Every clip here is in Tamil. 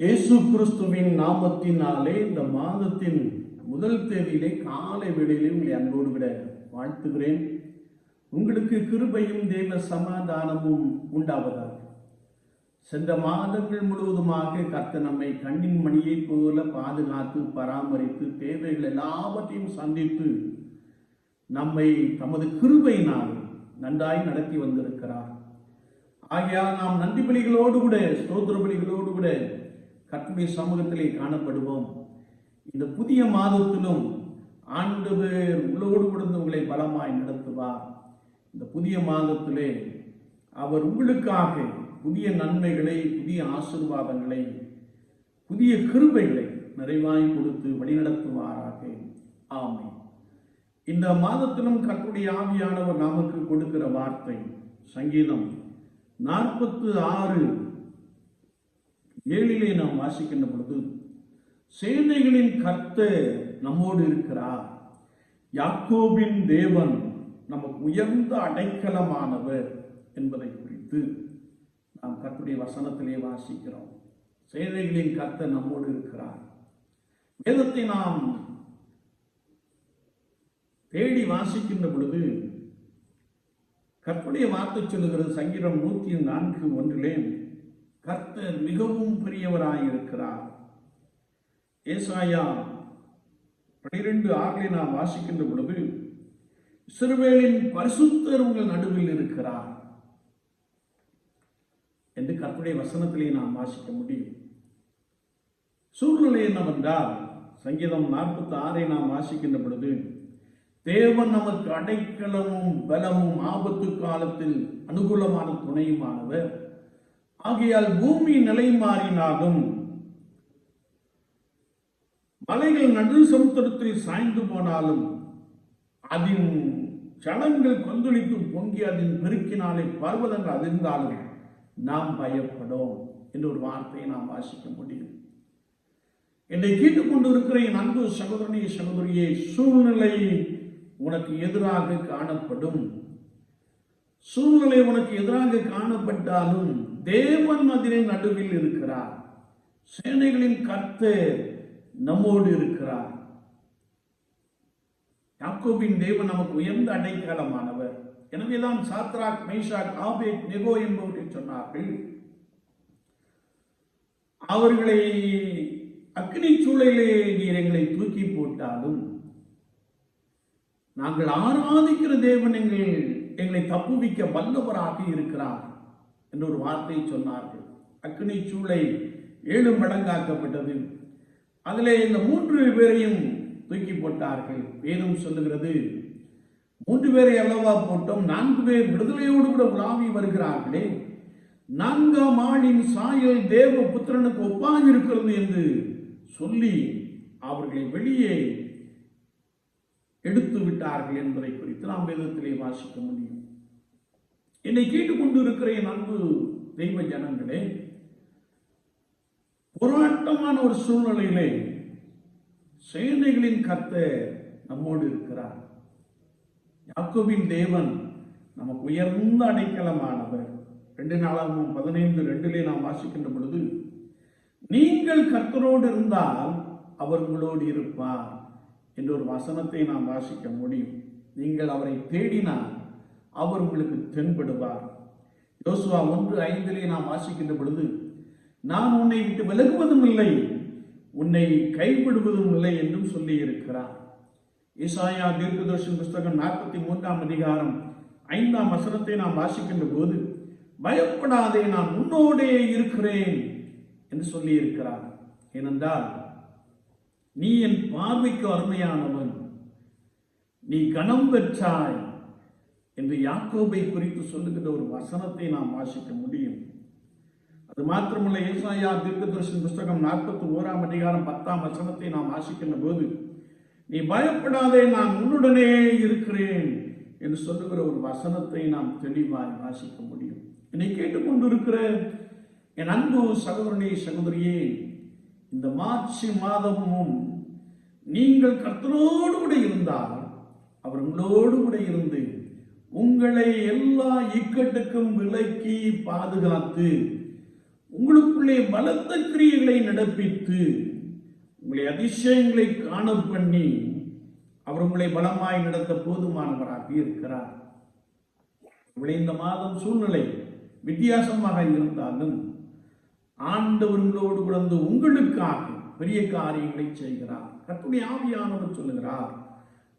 இயேசு கிறிஸ்துவின் நாமத்தினாலே இந்த மாதத்தின் முதல் தேதியிலே காலை வேளையிலே உங்களை அன்போடு விட வாழ்த்துகிறேன். உங்களுக்கு கிருபையும் தெய்வ சமாதானமும் உண்டாவதாக. சென்ற மாதங்கள் முழுவதுமாக கர்த்த நம்மை கண்ணின் மணியைப் போல பாதுகாத்து பராமரித்து தேவைகள் எல்லாவற்றையும் சந்தித்து நம்மை தமது கிருபையினால் நன்றாய் நடத்தி வந்திருக்கிறார். ஆகையால் நாம் நன்றி பலிகளோடு கூட ஸ்தோத்திர பலிகளோடு கூட கர்த்தருடைய சமூகத்திலே காணப்படுவோம். இந்த புதிய மாதத்திலும் ஆண்டவர் உங்களோடு கொடுத்து உங்களை பலமாய் நடத்துவார். இந்த புதிய மாதத்திலே அவர் உங்களுக்காக புதிய நன்மைகளை புதிய ஆசீர்வாதங்களை புதிய கிருபைகளை நிறைவாய் கொடுத்து வழிநடத்துவாராக. ஆமை இந்த மாதத்திலும் கர்த்தருடைய ஆவியானவர் நமக்கு கொடுக்கிற வார்த்தை சங்கீதம் நாற்பத்து ஆறு ஏழிலே நாம் வாசிக்கின்ற பொழுது சேனைகளின் கர்த்தர் நம்மோடு இருக்கிறார். யாக்கோபின் தேவன் நமக்கு உயர்ந்த அடைக்கலமானவர் என்பதை குறித்து நாம் கர்த்துடைய வசனத்திலே வாசிக்கிறோம். சேனைகளின் கர்த்தர் நம்மோடு இருக்கிறார். வேதத்தை நாம் தேடி வாசிக்கின்ற பொழுது கற்புடைய வார்த்தை சொல்லுகிறது சங்கீதம் நூற்றி நான்கு ஒன்றிலே கர்த்தர் மிகவும் பெரியவராயிருக்கிறார். ஏசாயா பனிரெண்டு ஆறிலே நாம் வாசிக்கின்ற பொழுது இஸ்ரவேலின் பரிசுத்தர் உங்கள் நடுவில் இருக்கிறார் என்று கர்த்தருடைய வசனத்திலே நாம் வாசிக்க முடியும். சூழ்நிலை என்னவென்றால் சங்கீதம் நாற்பத்தி ஆறை நாம் வாசிக்கின்ற பொழுது தேவன் நமக்கு அடைக்கலமும் பலமும் ஆபத்து காலத்தில் அனுகூலமான துணையுமானவர். ஆகையால் பூமி நிலை மாறினாலும் மலைகள் நடு சமுத்திரத்தில் சாய்ந்து போனாலும் அதன் சடங்கள் கொந்தளித்து பொங்கி அதன் பெருக்கினாலே பர்வதங்கள் அதிர்ந்தாலும் நாம் பயப்படும் என்ற ஒரு வார்த்தையை நாம் வாசிக்க முடியும். என்னை கேட்டுக்கொண்டு இருக்கிற என் அன்பு சகோதரனே சகோதரியே சூழ்நிலை உனக்கு எதிராக காணப்படும். சூழ்நிலை உனக்கு எதிராக காணப்பட்டாலும் தேவன் அதிலே நடுவில் இருக்கிறார். சேனைகளின் கர்த்து நம்மோடு இருக்கிறார். யாக்கோபின் தேவன் நமக்கு உயர்ந்த அடைக்காலமானவர். எனவேதான் சாத்ராக் மைஷாக் ஆபேட் நெகோ என்பவர்கள் சொன்னார்கள். அவர்களை அக்னி சூழலிலே நீர் எங்களை தூக்கி போட்டாலும் நாங்கள் ஆராதிக்கிற தேவன் எங்கள் எங்களை தப்புவிக்க வல்லவராக இருக்கிறார். என்று ஒரு வார்த்தை சொன்னார்கள் அக்னி சூளை ஏழு மடங்காக்கப்பட்டது அதிலே இந்த மூன்று பேரையும் தூக்கி போட்டார்கள் வேதம் சொல்லுகிறது மூன்று பேரை அல்லவா போட்டோம் நான்கு பேர் விடுதலையோடு கூட உலாவி வருகிறார்களே நான்காம் ஆளின் சாயல் தேவ புத்திரனுக்கு ஒப்பாக இருக்கிறது என்று சொல்லி அவர்களை வெளியே எடுத்து விட்டார்கள் என்பதை குறித்து நாம் வேதத்திலே வாசிக்க முடியும் என்னை கேட்டுக்கொண்டு இருக்கிற என் அன்பு தெய்வ ஜனங்களே போராட்டமான ஒரு சூழ்நிலையிலே சேனைகளின் கர்த்தர் நம்மோடு இருக்கிறார். யாக்கோவின் தேவன் நமக்கு உயர்ந்த அடைக்கலமானவர். ரெண்டு நாளாகவும் பதினைந்து ரெண்டிலே நாம் வாசிக்கின்ற பொழுது நீங்கள் கர்த்தரோடு இருந்தால் அவர் உங்களோடு இருப்பார் என்ற ஒரு வசனத்தை நாம் வாசிக்க முடியும். நீங்கள் அவரை தேடினால் அவர் உங்களுக்கு தென்படுவார். யோசுவா ஒன்று ஐந்திலே நாம் வாசிக்கின்ற பொழுது நான் உன்னை விட்டு விலகுவதும் இல்லை உன்னை கைவிடுவதும் இல்லை என்றும் சொல்லி இருக்கிறார் ஈசாயா தீர்க்கதர்ஷன் புஸ்தகம் நாற்பத்தி மூன்றாம் அதிகாரம் ஐந்தாம் வசனத்தை நாம் வாசிக்கின்ற போது பயப்படாதே நான் உன்னோடே இருக்கிறேன் என்று சொல்லி இருக்கிறார் ஏனென்றால் நீ என் பார்வைக்கு அருமையானவன். நீ கணம் பெற்றாய். என்று யாக்கோபை குறித்து சொல்லுகின்ற ஒரு வசனத்தை நாம் வாசிக்க முடியும். அது மாத்திரமல்ல ஏசாயா தீர்க்கதர்ஷன் புஸ்தகம் நாற்பத்தி ஓராம் அதிகாரம் பத்தாம் வசனத்தை நாம் வாசிக்கின்ற போது நீ பயப்படாதே நான் உன்னுடனே இருக்கிறேன் என்று சொல்லுகிற ஒரு வசனத்தை நாம் தெளிவாய் வாசிக்க முடியும். என்னை கேட்டுக்கொண்டிருக்கிற என் அன்பு சகோதரனே சகோதரியே இந்த மார்ச் மாதமும் நீங்கள் கர்த்தரோடு கூட இருந்தால் அவர் உங்களோடு கூட இருந்து உங்களை எல்லா இக்கட்டுக்கும் விலக்கி பாதுகாத்து உங்களுக்குள்ளே பலத்த கிரியைகளை நடப்பித்து உங்களை அதிசயங்களை காண பண்ணி அவர் உங்களை பலமாய் நடத்த போதுமானவராக இருக்கிறார். உங்களை இந்த மாதம் சூழ்நிலை வித்தியாசமாக இருந்தாலும் ஆண்டவர் உங்களோடு உங்களுக்காக பெரிய காரியங்களை செய்கிறார். கத்துடைய ஆவியானவர் சொல்லுகிறார்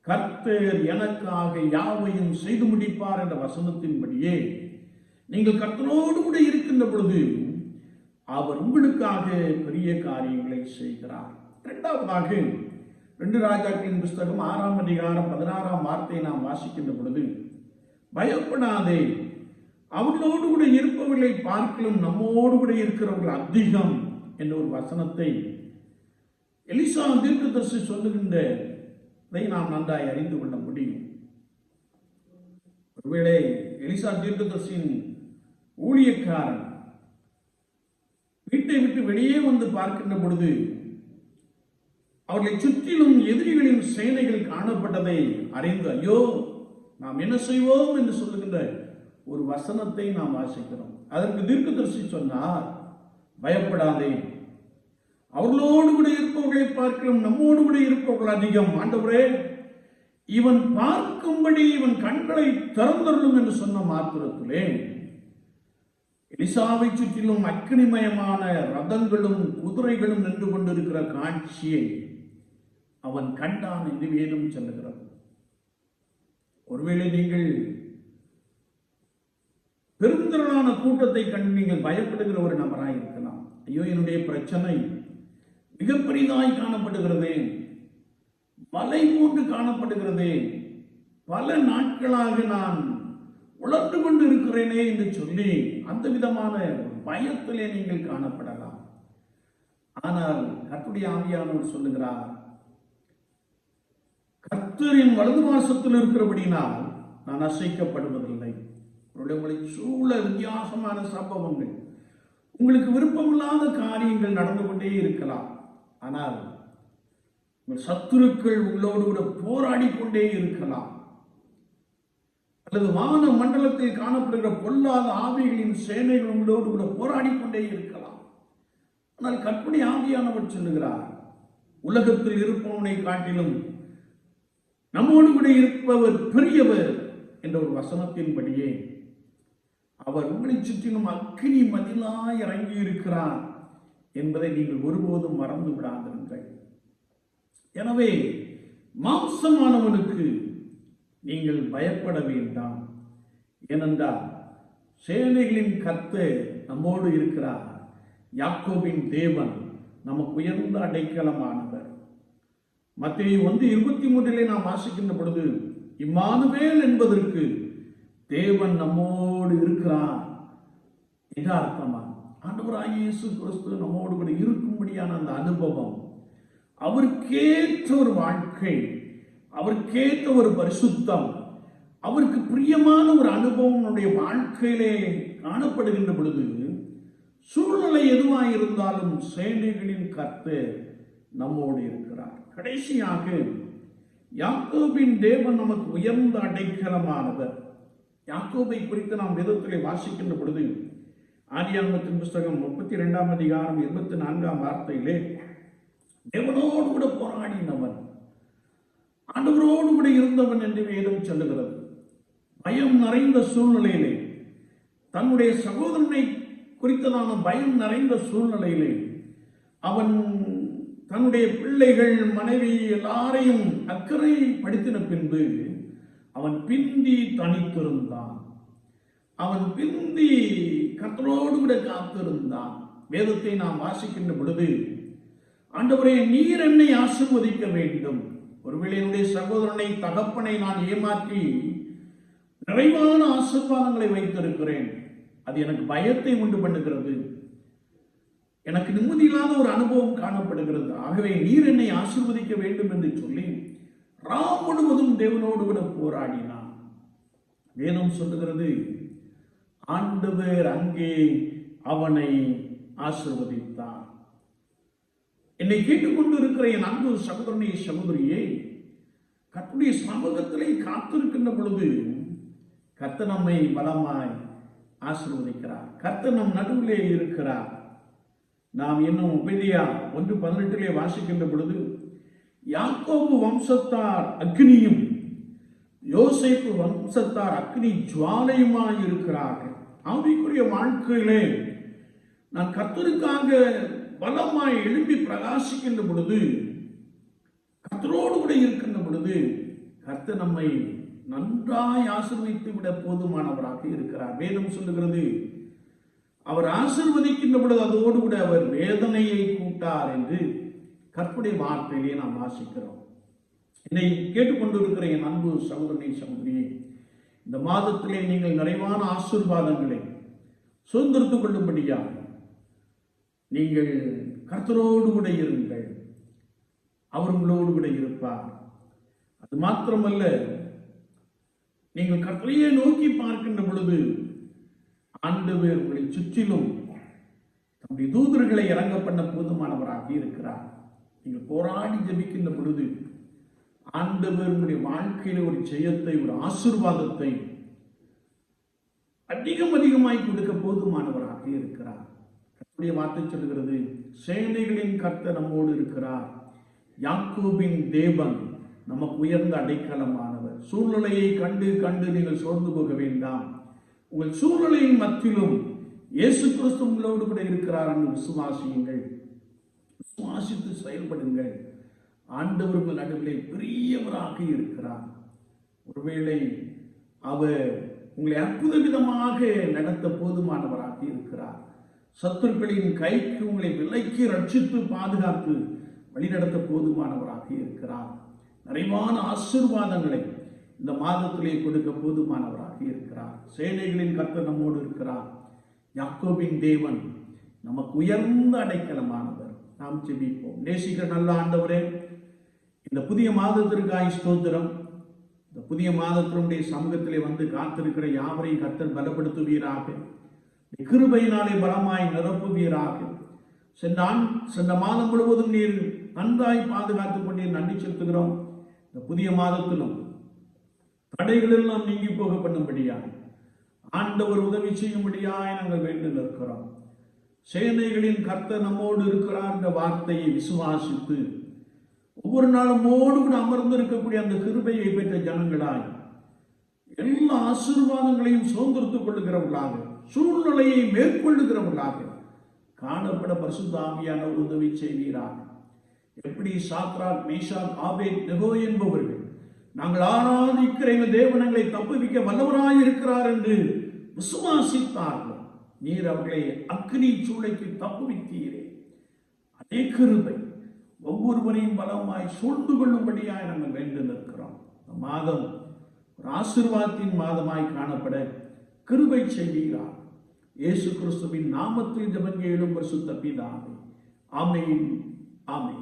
கர்த்தர் எனக்காக யாவையும் செய்து முடிப்பார் என்ற வசனத்தின்படியே நீங்கள் கர்த்தனோடு கூட இருக்கின்ற பொழுது அவர் உங்களுக்காக பெரிய காரியங்களை செய்கிறார். இரண்டாவதாக ரெண்டு ராஜாக்களின் புஸ்தகம் ஆறாம் அதிகாரம் பதினாறாம் வார்த்தையை நாம் வாசிக்கின்ற பொழுது பயப்படாதே அவர்களோடு கூட இருப்பவர்களை பார்க்கலும் நம்மோடு கூட இருக்கிறவர்கள் அதிகம் என்ற ஒரு வசனத்தை எலிசா சொல்லுகின்ற அதை நாம் நன்றாய் அறிந்து கொள்ள முடியும். ஒருவேளை எலிசா தீர்க்கதர்சியின் ஊழியக்காரன் வீட்டை விட்டு வெளியே வந்து பார்க்கின்ற பொழுது அவர்களை சுற்றிலும் எதிரிகளின் சேனைகள் காணப்பட்டதை அறிந்து ஐயோ நாம் என்ன செய்வோம்? என்று சொல்லுகின்ற ஒரு வசனத்தை நாம் வாசிக்கிறோம். அதற்கு தீர்க்கதரிசி சொன்னார் பயப்படாதே அவர்களோடு கூட இருப்பவர்களை பார்க்கிறோம் நம்மோடு கூட இருப்பவர்கள் அதிகம். ஆண்டவரே இவன் பார்க்கும்படி இவன் கண்களை திறந்தருளும் என்று சொன்ன மாத்திரத்திலே எலிசாவை சுற்றிலும் அக்னிமயமான ரதங்களும் குதிரைகளும் நின்று கொண்டிருக்கிற காட்சியை அவன் கண்டான் என்று வேதம் சொல்லுகிறது. ஒருவேளை நீங்கள் பெருந்திரளான கூட்டத்தை கண்டு நீங்கள் பயப்படுகிற ஒரு நபராக இருக்கலாம் ஐயோ என்னுடைய பிரச்சனை மிக பெரிதாய் காணப்படுகிறதே. மலை போன்று காணப்படுகிறதே. பல நாட்களாக நான் உழந்து கொண்டு இருக்கிறேனே என்று சொல்லி அந்த விதமான பயத்திலே நீங்கள் காணப்படலாம். ஆனால் கர்த்துடைய ஆவியானவர் சொல்லுகிறார் கர்த்தரின் வலது மாசத்தில் இருக்கிறபடினால் நான் அசைக்கப்படுவதில்லை. உங்களுடைய உங்களை சூழ வித்தியாசமான சம்பவங்கள். உங்களுக்கு விருப்பமில்லாத காரியங்கள் நடந்து கொண்டே இருக்கலாம். ஆனால் உங்கள் சத்துருக்கள் உங்களோடு கூட போராடி கொண்டே இருக்கலாம். அல்லது வான மண்டலத்தில் காணப்படுகிற பொல்லாத ஆவிகளின் சேனைகள் உங்களோடு கூட போராடி கொண்டே இருக்கலாம். ஆனால் கற்பனை ஆவியானவர் சொல்லுகிறார் உலகத்தில் இருப்பவனை காட்டிலும் நம்மோடு கூட இருப்பவர் பெரியவர் என்ற ஒரு வசனத்தின்படியே அவர் உங்களை சுற்றிலும் அக்கினி மதிலாய் இறங்கி இருக்கிறார் என்பதை நீங்கள் ஒருபோதும் மறந்து விடாதிருங்கள். எனவே மாம்சமானவனுக்கு நீங்கள் பயப்பட வேண்டாம். ஏனென்றால் சேனைகளின் கத்து நம்மோடு இருக்கிறார். யாக்கோபின் தேவன் நமக்கு உயர்ந்த அடைக்கலமானவர். மத்திய வந்து இருபத்தி மூன்றிலே நாம் வாசிக்கின்ற பொழுது இம்மானுவேல் என்பதற்கு தேவன் நம்மோடு இருக்கிறார் என்று அர்த்தமா? ஆண்டவராக இயேசு கிறிஸ்து நம்மோடு கூட இருக்கும்படியான அந்த அனுபவம் அவருக்கேற்ற ஒரு வாழ்க்கை அவருக்கேற்ற ஒரு பரிசுத்தம் அவருக்கு பிரியமான ஒரு அனுபவம் நம்முடைய வாழ்க்கையிலே காணப்படுகின்ற பொழுது சூழ்நிலை எதுவாக இருந்தாலும் சேனைகளின் கத்து நம்மோடு இருக்கிறார். கடைசியாக யாக்கோபின் தேவன் நமக்கு உயர்ந்த அடைக்கலமானவர். யாக்கோபை குறித்து நாம் விதத்திலே வாசிக்கின்ற பொழுது ஆதியாமத்தின் புஸ்தகம் முப்பத்தி ரெண்டாம் அதிகாரம் இருபத்தி நான்காம் வார்த்தையிலே தேவனோடு கூட போராடினவன் ஆண்டவரோடு கூட இருந்தவன் என்று வேதம் சொல்லுகிறது. பயம் நிறைந்த சூழ்நிலையிலே தன்னுடைய சகோதரனை குறித்ததான பயம் நிறைந்த சூழ்நிலையிலே அவன் தன்னுடைய பிள்ளைகள் மனைவி எல்லாரையும் அக்கறை படுத்தின பின்பு அவன் பிந்தி தனித்திருந்தான். அவன் பிந்தி கத்தரோடு கூட காத்திருந்தான். வேதத்தை நாம் வாசிக்கின்ற பொழுது ஆண்டவரே நீர் என்னை ஆசிர்வதிக்க வேண்டும். ஒருவேளை என்னுடைய சகோதரனை தகப்பனை நான் ஏமாற்றி நிறைவான ஆசீர்வாதங்களை வைத்திருக்கிறேன். அது எனக்கு பயத்தை உண்டு பண்ணுகிறது. எனக்கு நிம்மதியில்லாத ஒரு அனுபவம் காணப்படுகிறது. ஆகவே நீர் என்னை ஆசீர்வதிக்க வேண்டும் என்று சொல்லி ராம் முழுவதும் தேவனோடு கூட போராடினான். வேதம் சொல்லுகிறது ஆண்டவர் அங்கே அவனை ஆசிர்வதித்தார். என்னை கேட்டுக்கொண்டு இருக்கிற என் அன்பு சகோதரனை சகோதரியே கத்துடைய சமூகத்திலே காத்திருக்கின்ற பொழுது கர்த்த நம்மை பலமாய் ஆசிர்வதிக்கிறார். கர்த்தர் நம் நடுவிலே இருக்கிறார். நாம் இன்னும் உபதியா ஒன்று பதினெட்டிலே வாசிக்கின்ற பொழுது யாக்கோபு வம்சத்தார் அக்னியும் யோசைப்பு வம்சத்தார் அக்னி ஜுவாலையுமாய் இருக்கிறார்கள். ஆவிக்குரிய வாழ்க்கையிலே நான் கர்த்தருக்காக பலமாய் எழும்பி பிரகாசிக்கின்ற பொழுது கர்த்தரோடு கூட இருக்கின்ற பொழுது கர்த்த நம்மை நன்றாய் ஆசிர்வதித்து விட போதுமானவராக இருக்கிறார். வேதம் சொல்லுகிறது அவர் ஆசிர்வதிக்கின்ற பொழுது அதோடு கூட அவர் வேதனையை கூட்டார் என்று கற்புடைய வார்த்தையிலே நாம் வாசிக்கிறோம். என்னை கேட்டுக்கொண்டிருக்கிற என் அன்பு சகோதரனை சகோதரியை இந்த மாதத்திலே நீங்கள் நிறைவான ஆசீர்வாதங்களை சுதந்திரத்துக் கொள்ளும்படியாக நீங்கள் கர்த்தரோடு கூட இருங்கள். அவர் உங்களோடு கூட இருப்பார். அது மாத்திரமல்ல நீங்கள் கர்த்தரையே நோக்கி பார்க்கின்ற பொழுது ஆண்டவர் உங்களை சுற்றிலும் தம்முடைய தூதர்களை இறங்க பண்ண போதுமானவராக இருக்கிறார். நீங்கள் போராடி ஜெபிக்கின்ற பொழுது ஆண்டவருடைய வாழ்க்கையில ஒரு ஜெயத்தை ஒரு ஆசீர்வாதத்தை அதிகம் அதிகமாய் கொடுக்க போதுமானவராக இருக்கிறார். கத்துடைய வார்த்தை சொல்கிறது சேனைகளின் கர்த்தர் நம்மோடு இருக்கிறார். யாக்கோபின் தேவன் நமக்கு உயர்ந்த அடைக்கலமானவர். சூழ்நிலையை கண்டு கண்டு நீங்கள் சோர்ந்து போக வேண்டாம். உங்கள் சூழ்நிலையின் மத்தியிலும் இயேசு கிறிஸ்து உங்களோடு கூட இருக்கிறார் என்று விசுவாசியுங்கள். விசுவாசித்து செயல்படுங்கள். ஆண்டவர் நடுவிலே பெரியவராக இருக்கிறார். ஒருவேளை அவர் உங்களை அற்புத விதமாக நடத்த போதுமானவராக இருக்கிறார். சத்துருக்களின் கைக்கு உங்களை விலைக்கு ரட்சித்து பாதுகாத்து வழிநடத்த போதுமானவராக இருக்கிறார். நிறைவான ஆசீர்வாதங்களை இந்த மாதத்திலே கொடுக்க போதுமானவராக இருக்கிறார். சேனைகளின் கர்த்தர் நம்மோடு இருக்கிறார். யாக்கோபின் தேவன் நமக்கு உயர்ந்த அடைக்கலமானவர். நாம் ஜெபிப்போம். நேசிக்கிற நல்ல ஆண்டவரே இந்த புதிய மாதத்திற்காய் ஸ்தோத்திரம். இந்த புதிய மாதத்தினுடைய சமூகத்திலே வந்து காத்திருக்கிற யாவரையும் கர்த்தர் பலப்படுத்துவீராக. கிருபையினாலே பலமாய் நிரப்புவீராக. சென்ற ஆண் சென்ற மாதம் முழுவதும் நீர் நன்றாய் பாதுகாத்துக் கொண்டே நன்றி செலுத்துகிறோம். இந்த புதிய மாதத்திலும் தடைகள் எல்லாம் நீங்கி போக பண்ணும்படியாக. ஆண்டவர் உதவி செய்யும்படியாய் நாங்கள் வேண்டும் இருக்கிறோம் சேனைகளின் கர்த்தர் நம்மோடு இருக்கிறார் என்ற வார்த்தையை விசுவாசித்து ஒவ்வொரு நாளும் மோடு கூட அமர்ந்து இருக்கக்கூடிய அந்த கிருபையை பெற்ற ஜனங்களாய் எல்லா ஆசீர்வாதங்களையும் சுதந்திரத்துக் கொள்ளுகிறவர்களாக சூழ்நிலையை மேற்கொள்ளுகிறவர்களாக காணப்பட பரிசுத்தாமியான உதவி செய்வீராக. எப்படி சாத்ராக் மேஷாக் ஆபேத் நெகோ என்பவர்கள் நாங்கள் ஆராதிக்கிற எங்கள் தேவனங்களை தப்புவிக்க வல்லவராய் இருக்கிறார் என்று விசுவாசித்தார்கள் நீர் அவர்களை அக்னி சூளைக்கு தப்புவித்தீரே. அதே கிருபை ஒவ்வொருவரையும் பலமாய் சூழ்ந்து கொள்ளும்படியாய் நாங்கள் வேண்டு நிற்கிறோம். மாதம் ஒரு ஆசிர்வாதத்தின் மாதமாய் காணப்பட கிருபை செய்வீரார் இயேசு கிறிஸ்துவின் நாமத்தில் ஜபங்க எழும் பரிசுத்த பிதாவே. ஆமையின் ஆமை